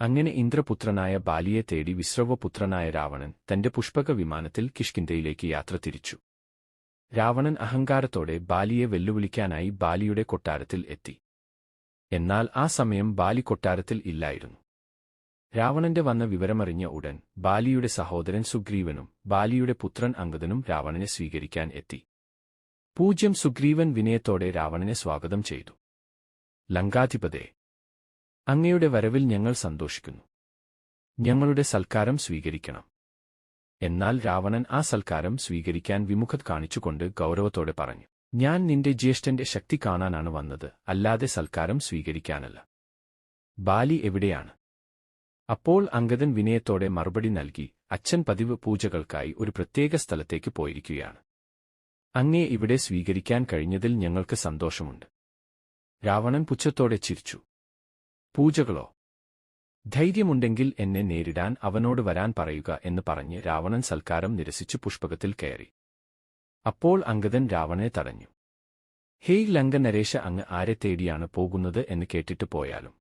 അങ്ങനെ ഇന്ദ്രപുത്രനായ ബാലിയെ തേടി വിശ്രവപുത്രനായ രാവണൻ തന്റെ പുഷ്പക വിമാനത്തിൽ കിഷ്കിന്ധയിലേക്ക് യാത്ര തിരിച്ചു. രാവണൻ അഹങ്കാരത്തോടെ ബാലിയെ വെല്ലുവിളിക്കാനായി ബാലിയുടെ കൊട്ടാരത്തിൽ എത്തി. എന്നാൽ ആ സമയം ബാലി കൊട്ടാരത്തിൽ ഇല്ലായിരുന്നു. രാവണന്റെ വന്ന വിവരമറിഞ്ഞ ഉടൻ ബാലിയുടെ സഹോദരൻ സുഗ്രീവനും ബാലിയുടെ പുത്രൻ അംഗദനും രാവണനെ സ്വീകരിക്കാൻ എത്തി. പൂജ്യം സുഗ്രീവൻ വിനയത്തോടെ രാവണനെ സ്വാഗതം ചെയ്തു. ലങ്കാധിപതേ അങ്ങയുടെ വരവിൽ ഞങ്ങൾ സന്തോഷിക്കുന്നു. ഞങ്ങളുടെ സൽക്കാരം സ്വീകരിക്കണം. എന്നാൽ രാവണൻ ആ സൽക്കാരം സ്വീകരിക്കാൻ വിമുഖത കാണിച്ചുകൊണ്ട് ഗൗരവത്തോടെ പറഞ്ഞു ഞാൻ നിന്റെ ജ്യേഷ്ഠന്റെ ശക്തി കാണാനാണ് വന്നത് അല്ലാതെ സൽക്കാരം സ്വീകരിക്കാനല്ല. ബാലി എവിടെയാണ്? അപ്പോൾ അങ്കദൻ വിനയത്തോടെ മറുപടി നൽകി അച്ഛൻ പതിവ് പൂജകൾക്കായി ഒരു പ്രത്യേക സ്ഥലത്തേക്ക് പോയിരിക്കുകയാണ്. അങ്ങേ ഇവിടെ സ്വീകരിക്കാൻ കഴിഞ്ഞതിൽ ഞങ്ങൾക്ക് സന്തോഷമുണ്ട്. രാവണൻ പുച്ഛത്തോടെ ചിരിച്ചു പൂജകളോ. ധൈര്യമുണ്ടെങ്കിൽ എന്നെ നേരിടാൻ അവനോട് വരാൻ പറയുക എന്ന് പറഞ്ഞ് രാവണൻ സൽക്കാരം നിരസിച്ചു പുഷ്പകത്തിൽ കയറി. അപ്പോൾ അംഗദൻ രാവണനെ തടഞ്ഞു. ഹേയ് ലങ്ക നരേശ അങ്ങ് ആരെ തേടിയാണ് പോകുന്നത് എന്ന് കേട്ടിട്ട് പോയാലും.